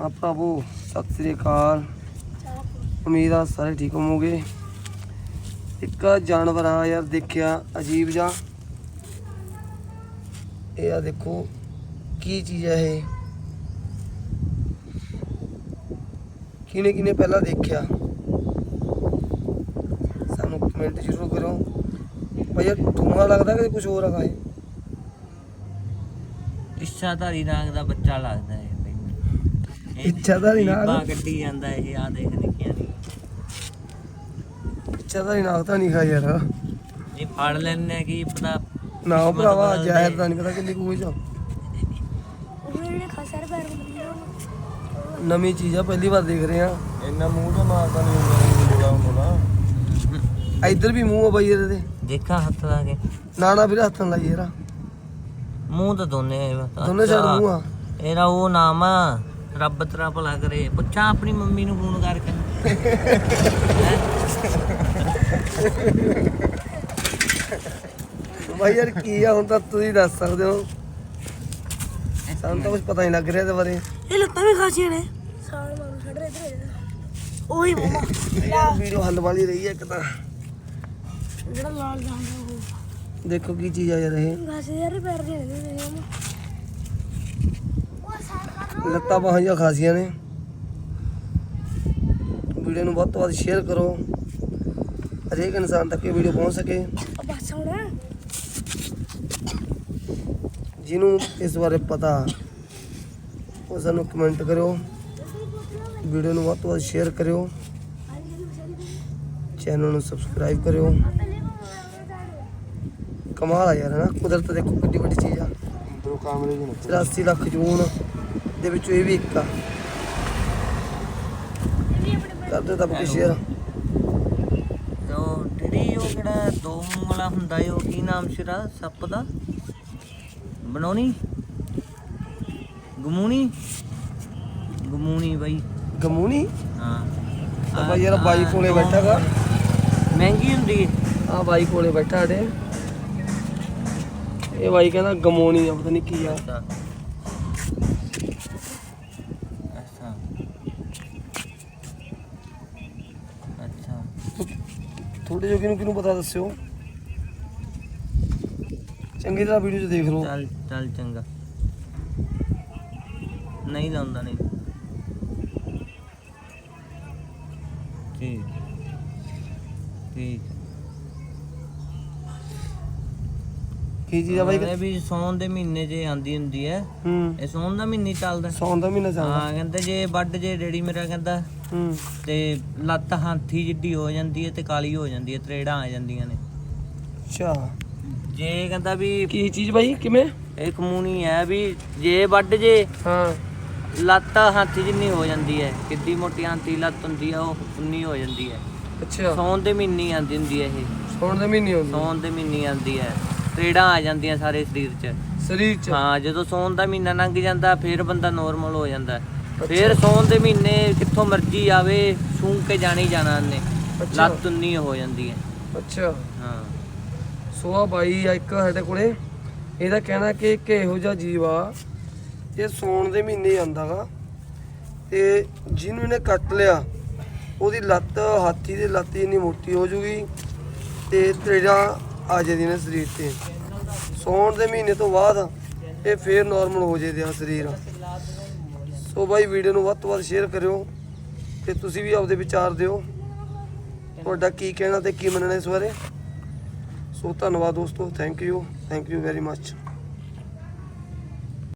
ਆ ਭਰਾਵੋ ਸਤਿ ਸ੍ਰੀ ਅਕਾਲ। ਉਮੀਦ ਆ ਸਾਰੇ ਠੀਕ ਹੋਵੋਗੇ। ਇੱਕ ਜਾਨਵਰ ਆ ਯਾਰ, ਦੇਖਿਆ ਅਜੀਬ ਜਿਹਾ। ਇਹ ਆ ਦੇਖੋ, ਕੀ ਚੀਜ਼ ਹੈ ਇਹ? ਕਿਨੇ ਕਿਨੇ ਪਹਿਲਾਂ ਦੇਖਿਆ? ਸਾਨੂੰ ਕਮੈਂਟ ਜ਼ਰੂਰ ਕਰੋ ਭਾਈ ਇਹ ਲੱਗਦਾ ਕਿ ਕੁਝ ਹੋਰ ਹੈਗਾ ਇਹ? ਇੱਛਾਧਾਰੀ ਨਾਗ ਦਾ ਬੱਚਾ ਲੱਗਦਾ ਹੈ ਮੈਨੂੰ ਇਹ ਇੱਛਾਧਾਰੀ ਨਾਗ? ਜੀਭਾਂ ਕੱਢੀ ਜਾਂਦਾ ਇਹ ਆ ਦੇਖ ਨਿੱਕੀਆਂ ਦੀ ਇੱਛਾ ਦਾ ਨਾਗ ਤਾਂ ਨਹੀਂ ਖਾ ਯਾਰ। ਇਹ ਫੜ ਲੈਣੇ ਕੀ ਪਤਾ ਨਾ ਕਿਸਮਤ ਭਰਾਵਾ। ਜ਼ਾਹਿਰ ਦਾ ਨਹੀਂ ਪਤਾ ਕਿੰਨੀ ਕੁ ਚ ਜਿਹੜੇ ਖਸਰ ਪੈਰ ਨਵੀਂ ਚੀਜ਼ ਆ ਪਹਿਲੀ ਵਾਰ ਦੇਖ ਰਹੇ ਆ। ਇੰਨਾ ਮੂੰਹ ਤੇ ਮਾਰਦਾ ਨਹੀਂ ਹੁੰਦਾ ਬੋਲਾ ਹੁੰਦਾ ਇੱਧਰ ਵੀ ਮੂੰਹ ਆ ਬਾਈ ਇਹਦੇ ਤੇ। ਦੇਖਾਂ ਹੱਥ ਲਾ ਕੇ। ਨਾ ਨਾ ਵੀਰੇ ਹੱਥ ਨਾਲ ਲਾਈ ਯਾਰ। ਮੂੰਹ ਤਾਂ ਦੋਨੇ ਦੋਨੇ ਸਾਈਡ। ਮੂੰਹ ਆ। ਇਹਦਾ ਉਹ ਨਾਮ ਆ ਰੱਬ ਤੇਰਾ ਭਲਾ ਕਰੇ। ਪੁੱਛਾਂ ਆਪਣੀ ਮੰਮੀ ਨੂੰ ਫੋਨ ਕਰਕੇ। ਬਾਈ ਯਾਰ ਕੀ ਆ? ਹੁਣ ਤਾਂ ਤੁਸੀਂ ਦੱਸ ਸਕਦੇ ਹੋ। ਸਾਨੂੰ ਤਾਂ ਕੁਝ ਪਤਾ ਨਹੀਂ ਲੱਗ ਰਿਹਾ ਇਹਦੇ ਬਾਰੇ। ਇਹ ਲੱਤਾਂ ਵੀ ਖਾਸੀਆਂ ਨੇ। ਸਾਲ ਮਾਰੂ ਛੱਡ ਰਹੇ ਇਧਰ ਉਹੀ ਮਮਾ। ਵੀਡੀਓ ਹੱਲ ਵਾਲੀ ਰਹੀ ਹੈ ਇੱਕ ਤਾਂ। ਜਿਹੜਾ ਲਾਲ ਜਾਂਦਾ ਉਹ। ਦੇਖੋ ਕੀ ਚੀਜ਼ ਆ ਯਾਰ ਇਹ। ਖਾਸੇ ਯਾਰ ਪੈਰ ਦੇ ਨੇ ਮੇਰੇ ਮਮਾ ਉਹ ਸਾਲ ਲੱਤਾਂ ਬਾਹਾਂ ਜਿਹੀਆਂ ਖਾਸੀਆਂ ਨੇ। ਵੀਡੀਓ ਨੂੰ ਵੱਧ ਤੋਂ ਵੱਧ ਸ਼ੇਅਰ ਕਰੋ। ਹਰੇਕ ਇਨਸਾਨ ਤੱਕ ਇਹ ਵੀਡੀਓ ਪਹੁੰਚ ਸਕੇ। ਬਸ ਹੁਣ। ਜਿਹਨੂੰ ਇਸ ਬਾਰੇ ਪਤਾ ਉਹ ਸਾਨੂੰ ਕਮੈਂਟ ਕਰਿਓ। ਵੀਡੀਓ ਨੂੰ ਵੱਧ ਤੋਂ ਵੱਧ ਸ਼ੇਅਰ ਕਰਿਓ। ਚੈਨਲ ਨੂੰ ਸਬਸਕ੍ਰਾਈਬ ਕਰਿਓ। ਕਮਾਲ ਆ ਯਾਰ ਨਾ ਕੁਦਰਤ ਦੇਖੋ ਕਿੰਨੀ ਵੱਡੀ ਚੀਜ਼ ਆ। ਅੰਦਰੋਂ ਕਾਮਰੇ ਜਿਹੇ ਨੇ। 84 ਲੱਖ ਜੂਨ। ਦੇ ਵਿੱਚੋਂ ਇਹ ਵੀ ਇੱਕ ਆ। ਕਰਦੇ ਤਾਂ ਬੁੱਕ ਸ਼ੇਅਰ ਉਹ ਜਿਹੜੀ ਉਹ ਕਿਹੜਾ ਦੋ ਮੂੰਹ ਵਾਲਾ ਹੁੰਦਾ ਏ ਉਹ ਕੀ ਨਾਮ ਸਿਰਾ? ਸੱਪ ਦਾ? ਬਣਾਉਣੀ? ਗਮੂਣੀ? ਗਮੂਣੀ ਬਾਈ। ਗਮੂਨੀ ਹਾਂ। ਆ ਬਾਈ ਯਾਰ ਬਾਈ ਕੋਲੇ ਬੈਠਾ ਗਾ ਮਹਿੰਗੀ ਹੁੰਦੀ ਆ ਬਾਈ ਕੋਲੇ ਬੈਠਾ ਸਾਡੇ। ਇਹ ਬਾਈ ਕਹਿੰਦਾ ਗਮੋਣੀ ਆ ਪਤਾ ਨਹੀਂ ਕੀ ਆ ਅੱਛਾ ਅੱਛਾ ਅੱਛਾ ਥੋੜੇ ਜਿਹੇ ਕਿਹਨੂੰ ਕਿਹਨੂੰ ਪਤਾ ਦੱਸਿਓ? ਚੰਗੀ ਤਰ੍ਹਾਂ ਵੀਡੀਓ 'ਚ ਦੇਖ ਲਓ। ਚੱਲ ਚੱਲ ਚੰਗਾ। ਨਹੀਂ ਲਾਉਂਦਾ ਨਹੀਂ। ਠੀਕ। ਠੀਕ। ਕੀ ਚੀਜ਼ ਆ ਬਾਈ? ਇਹ ਵੀ ਸੌਣ ਦੇ ਮਹੀਨੇ 'ਚ ਆਂਦੀ ਹੁੰਦੀ ਹੈ ਹੂੰ। ਇਹ ਸੌਣ ਦਾ ਮਹੀਨਾ ਹੀ ਚੱਲਦਾ। ਸੌਣ ਦਾ ਮਹੀਨਾ ਚੱਲਦਾ। ਹਾਂ ਕਹਿੰਦੇ ਜੇ ਵੱਡ ਜੇ ਡੈਡੀ ਮੇਰਾ ਕਹਿੰਦਾ ਹੂੰ। ਤੇ ਲੱਤ ਹਾਥੀ ਜਿੱਡੀ ਹੋ ਜਾਂਦੀ ਹੈ ਤੇ ਕਾਲੀ ਹੋ ਜਾਂਦੀ ਹੈ ਤਰੇੜਾਂ ਆ ਜਾਂਦੀਆਂ ਨੇ। ਅੱਛਾ। ਜੇ ਕਹਿੰਦਾ ਵੀ ਕੀ ਚੀਜ਼ ਬਾਈ? ਕਿਵੇਂ? ਇਹ ਕਮੂਨੀ ਹੈ ਵੀ ਜੇ ਵੱਡ ਜੇ ਹਾਂ। ਲੱਤ ਹਾਥੀ ਜਿੰਨੀ ਹੋ ਜਾਂਦੀ ਹੈ ਕਿੱਡੀ ਮੋਟੀ ਹਾਥੀ ਲੱਤ ਹੁੰਦੀ ਆ ਉਹ ਉਨੀ ਹੋ ਜਾਂਦੀ ਹੈ ਅੱਛਾ। ਸੌਣ ਦੇ ਮਹੀਨੇ ਹੀ ਆਂਦੀ ਹੁੰਦੀ ਹੈ ਇਹ। ਸੌਣ ਦੇ ਮਹੀਨੇ ਹੁੰਦੇ ਸੌਣ ਦੇ ਮਹੀਨੇ ਹੀ ਆਂਦੀ ਹੈ ਤਰੇੜਾਂ ਆ ਜਾਂਦੀਆਂ ਸਾਰੇ ਸਰੀਰ 'ਚ। ਸਰੀਰ 'ਚ? ਹਾਂ ਜਦੋਂ ਸੌਣ ਦਾ ਮਹੀਨਾ ਲੰਘ ਜਾਂਦਾ ਫਿਰ ਬੰਦਾ ਨੋਰਮਲ ਹੋ ਜਾਂਦਾ। ਫਿਰ ਸੌਣ ਦੇ ਮਹੀਨੇ ਕਿੱਥੋਂ ਮਰਜ਼ੀ ਆਵੇ ਸੂੰ ਕੇ ਜਾਣਾ ਜਾਣਾ ਅੱਛਾ। ਲੱਤ ਉਨੀ ਹੋ ਜਾਂਦੀ ਹੈ। ਅੱਛਾ। ਹਾਂ। ਸੋ ਆ ਬਾਈ ਆ ਇੱਕ ਸਾਡੇ ਕੋਲੇ। ਇਹਦਾ ਕਹਿਣਾ ਕਿ ਇੱਕ ਇਹੋ ਜਿਹਾ ਜੀਵ ਆ ਇਹ ਸੌਣ ਦੇ ਮਹੀਨੇ ਹੀ ਆਉਂਦਾਗਾ ਤੇ ਜਿਹਨੂੰ ਇਹਨੇ ਕੱਟ ਲਿਆ ਉਹਦੀ ਲੱਤ ਹਾਥੀ ਦੀ ਲੱਤ ਇੰਨੀ ਮੋਟੀ ਹੋ ਜੂਗੀ ਤੇ ਤੇਰਾ ਆ ਜਾਂਦੀ ਨੇ ਸਰੀਰ ਤੇ। ਸੌਣ ਦੇ ਮਹੀਨੇ ਤੋਂ ਬਾਅਦ ਇਹ ਫੇਰ ਨਾਰਮਲ ਹੋ ਜਾਏਗਾ ਸਰੀਰ। ਸੋ ਬਾਈ ਵੀਡੀਓ ਨੂੰ ਵੱਧ ਤੋਂ ਵੱਧ ਸ਼ੇਅਰ ਕਰਿਓ ਤੇ ਤੁਸੀਂ ਵੀ ਆਪਦੇ ਵਿਚਾਰ ਦਿਓ। ਤੁਹਾਡਾ ਕੀ ਕਹਿਣਾ ਤੇ ਕੀ ਮੰਨਣਾ ਇਸ ਬਾਰੇ? ਸੋ ਧੰਨਵਾਦ ਦੋਸਤੋ thank you thank you very much